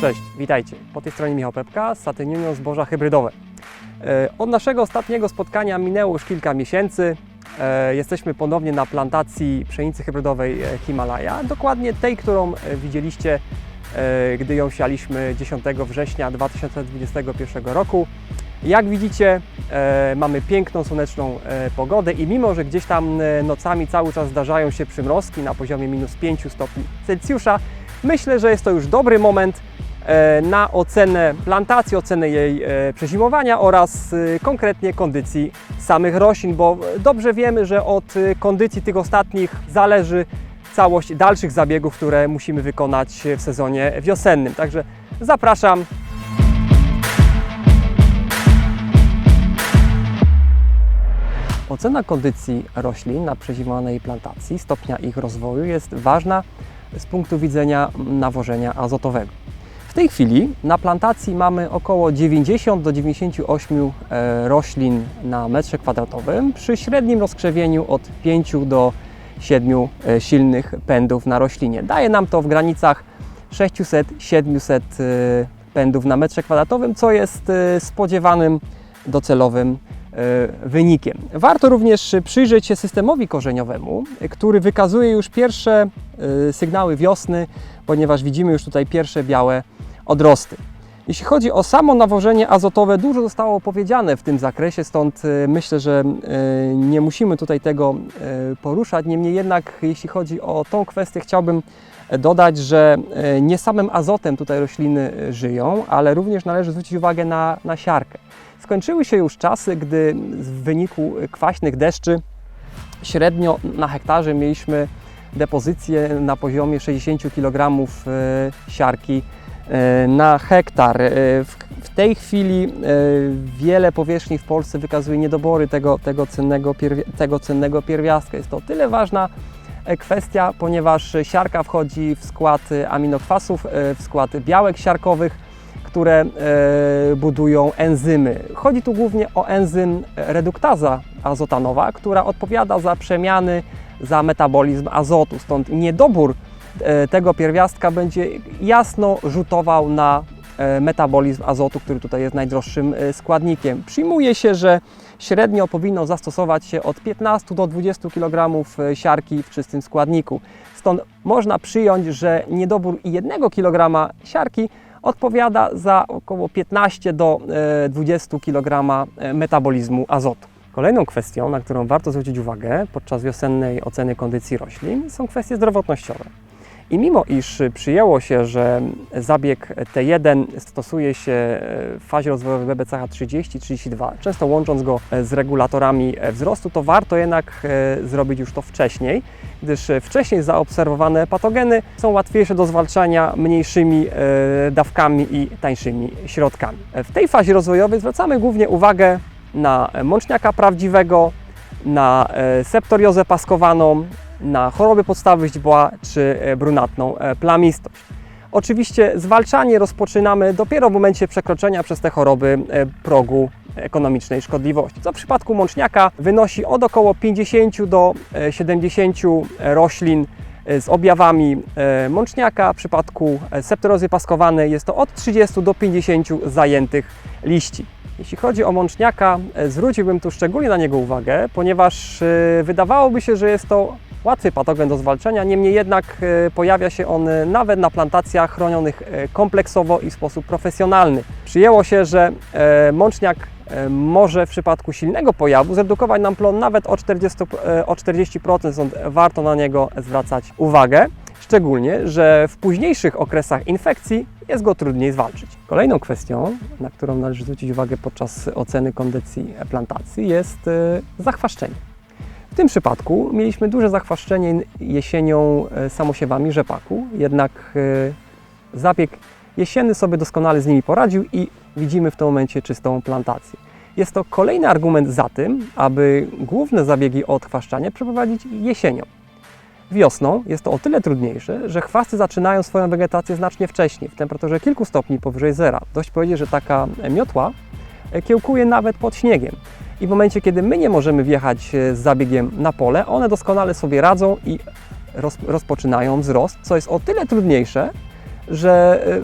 Cześć, witajcie. Po tej stronie Michał Pepka z Zboża Hybrydowe. E, Od naszego ostatniego spotkania minęło już kilka miesięcy. E, Jesteśmy ponownie na plantacji pszenicy hybrydowej e, Himalaja, dokładnie tej, którą widzieliście, gdy ją sialiśmy 10 września 2021 roku. Jak widzicie, mamy piękną, słoneczną pogodę i mimo, że gdzieś tam nocami cały czas zdarzają się przymrozki na poziomie minus 5 stopni Celsjusza, myślę, że jest to już dobry moment na ocenę plantacji, ocenę jej e, przezimowania oraz e, konkretnie kondycji samych roślin, bo dobrze wiemy, że od e, kondycji tych ostatnich zależy całość dalszych zabiegów, które musimy wykonać w sezonie wiosennym. Także zapraszam. Ocena kondycji roślin na przezimowanej plantacji, stopnia ich rozwoju jest ważna z punktu widzenia nawożenia azotowego. Tej chwili na plantacji mamy około 90 do 98 e, roślin na metrze kwadratowym przy średnim rozkrzewieniu od 5 do 7 e, silnych pędów na roślinie. Daje nam to w granicach 600-700 e, pędów na metrze kwadratowym, co jest spodziewanym docelowym wynikiem. Warto również przyjrzeć się systemowi korzeniowemu, który wykazuje już pierwsze sygnały wiosny, ponieważ widzimy już tutaj pierwsze białe odrosty. Jeśli chodzi o samo nawożenie azotowe, dużo zostało powiedziane w tym zakresie, stąd e, myślę, że e, nie musimy tutaj tego e, poruszać. Niemniej jednak, jeśli chodzi o tą kwestię, chciałbym dodać, że nie samym azotem tutaj rośliny żyją, ale również należy zwrócić uwagę na, na siarkę. Skończyły się już czasy, gdy w wyniku kwaśnych deszczy średnio na hektarze mieliśmy depozycję na poziomie 60 kg siarki na hektar. E, W, tej chwili e, wiele powierzchni w Polsce wykazuje niedobory tego, tego, cennego, tego cennego pierwiastka. Jest to o tyle ważna e, kwestia, ponieważ siarka wchodzi w skład e, aminokwasów, e, w skład białek siarkowych, które e, budują enzymy. Chodzi tu głównie o enzym reduktaza azotanowa, która odpowiada za przemiany, za metabolizm azotu. Stąd niedobór e, tego pierwiastka będzie jasno rzutował na e, metabolizm azotu, który tutaj jest najdroższym e, składnikiem. Przyjmuje się, że średnio powinno zastosować się od 15 do 20 kg siarki w czystym składniku. Stąd można przyjąć, że niedobór 1 kg siarki odpowiada za około 15 do e, 20 kg metabolizmu azotu. Kolejną kwestią, na którą warto zwrócić uwagę podczas wiosennej oceny kondycji roślin, są kwestie zdrowotnościowe. I mimo iż przyjęło się, że zabieg T1 stosuje się w fazie rozwojowej BBCH 30-32, często łącząc go z regulatorami wzrostu, to warto jednak e, zrobić już to wcześniej, gdyż wcześniej zaobserwowane patogeny są łatwiejsze do zwalczania mniejszymi e, dawkami i tańszymi środkami. W tej fazie rozwojowej zwracamy głównie uwagę na mączniaka prawdziwego, na e, septoriozę paskowaną, na choroby podstawy źdźbła czy e, brunatną e, plamistość. Oczywiście zwalczanie rozpoczynamy dopiero w momencie przekroczenia przez te choroby e, progu ekonomicznej szkodliwości, co w przypadku mączniaka wynosi od około 50 do e, 70 roślin z objawami mączniaka. W przypadku septorozy paskowanej jest to od 30 do 50 zajętych liści. Jeśli chodzi o mączniaka, zwróciłbym tu szczególnie na niego uwagę, ponieważ wydawałoby się, że jest to łatwy patogen do zwalczenia, niemniej jednak e, pojawia się on e, nawet na plantacjach chronionych e, kompleksowo i w sposób profesjonalny. Przyjęło się, że mączniak może w przypadku silnego pojawu zredukować nam plon nawet o 40%, e, o 40% stąd warto na niego zwracać uwagę. Szczególnie, że w późniejszych okresach infekcji jest go trudniej zwalczyć. Kolejną kwestią, na którą należy zwrócić uwagę podczas oceny kondycji plantacji, jest zachwaszczenie. Tym przypadku mieliśmy duże zachwaszczenie jesienią e, samosiewami rzepaku, jednak e, zabieg jesienny sobie doskonale z nimi poradził i widzimy w tym momencie czystą plantację. Jest to kolejny argument za tym, aby główne zabiegi o odchwaszczanie przeprowadzić jesienią. Wiosną jest to o tyle trudniejsze, że chwasty zaczynają swoją wegetację znacznie wcześniej, w temperaturze kilku stopni powyżej zera. Dość powiedzieć, że taka miotła e, kiełkuje nawet pod śniegiem. I w momencie, kiedy my nie możemy wjechać e, z zabiegiem na pole, one doskonale sobie radzą i roz, rozpoczynają wzrost, co jest o tyle trudniejsze, że e,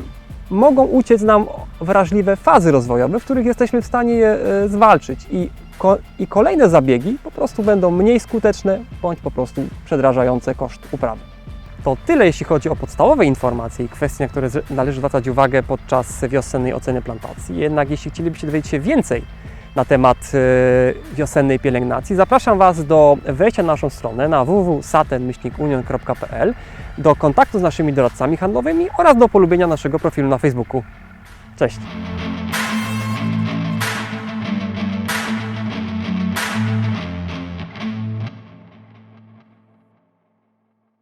mogą uciec nam wrażliwe fazy rozwojowe, w których jesteśmy w stanie je e, zwalczyć i, ko- i kolejne zabiegi po prostu będą mniej skuteczne bądź po prostu przedrażające koszt uprawy. To tyle, jeśli chodzi o podstawowe informacje i kwestie, na które należy zwracać uwagę podczas wiosennej oceny plantacji. Jednak jeśli chcielibyście dowiedzieć się więcej na temat e, wiosennej pielęgnacji, zapraszam Was do wejścia na naszą stronę na www.saten-union.pl, do kontaktu z naszymi doradcami handlowymi oraz do polubienia naszego profilu na Facebooku. Cześć!